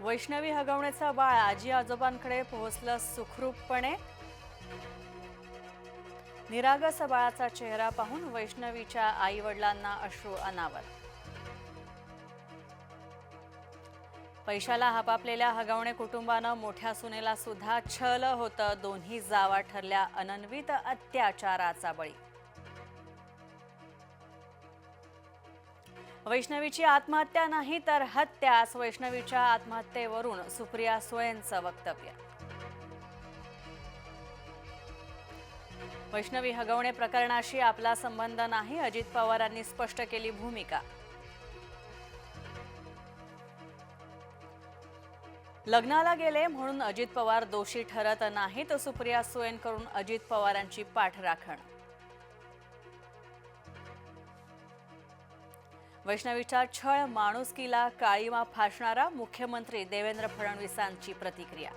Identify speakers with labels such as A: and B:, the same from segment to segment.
A: वैष्णवी हगवण्याचा बाळ आजी आजोबांकडे पोहोचलं सुखरूपपणे. निरागस बाळाचा चेहरा पाहून वैष्णवीच्या आई वडिलांना अश्रू अनावर. पैशाला हपापलेल्या हगवणे कुटुंबानं मोठ्या सुनेला सुद्धा छल होतं. दोन्ही जावा ठरल्या अनन्वित अत्याचाराचा बळी. वैष्णवीची आत्महत्या नाही तर हत्यास वैष्णवीच्या आत्महत्येवरून सुप्रिया सोयेंचं वक्तव्य. वैष्णवी हगवणे प्रकरणाशी आपला संबंध नाही अजित पवारांनी स्पष्ट केली भूमिका. लग्नाला गेले म्हणून अजित पवार दोषी ठरत नाहीत सुप्रिया सोयेंकडून अजित पवारांची पाठराखण. वैष्णवीच्या छळ माणुसकीला काळीमा फासणारा मुख्यमंत्री देवेंद्र फडणवीसांची प्रतिक्रिया.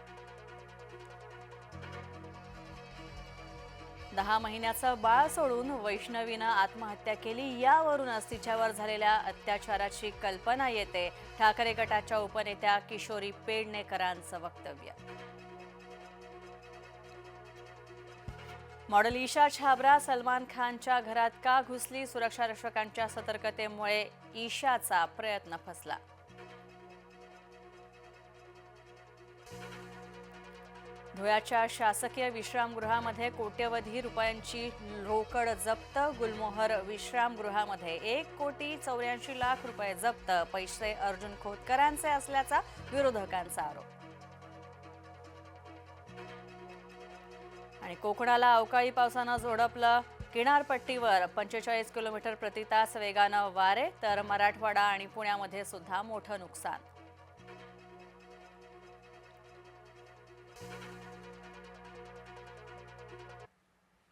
A: दहा महिन्याचं बाळ सोडून वैष्णवीनं आत्महत्या केली यावरूनच तिच्यावर झालेल्या अत्याचाराची कल्पना येते. ठाकरे गटाच्या उपनेत्या किशोरी पेडणेकरांचं वक्तव्य. मॉडेल ईशा छाबरा सलमान खानच्या घरात का घुसली? सुरक्षा रक्षकांच्या सतर्कतेमुळे ईशाचा प्रयत्न फसला. धुळ्याच्या शासकीय विश्रामगृहामध्ये कोट्यवधी रुपयांची रोकड जप्त. गुलमोहर विश्रामगृहामध्ये एक कोटी चौऱ्याऐंशी लाख रुपये जप्त. पैसे अर्जुन खोतकरांचे असल्याचा विरोधकांचा आरोप. आणि कोकणाला अवकाळी पावसानं झोडपलं किनारपट्टीवर पंचेचाळीस किलोमीटर प्रति तास वेगानं वारे तर मराठवाडा आणि पुण्यामध्ये सुद्धा मोठं नुकसान.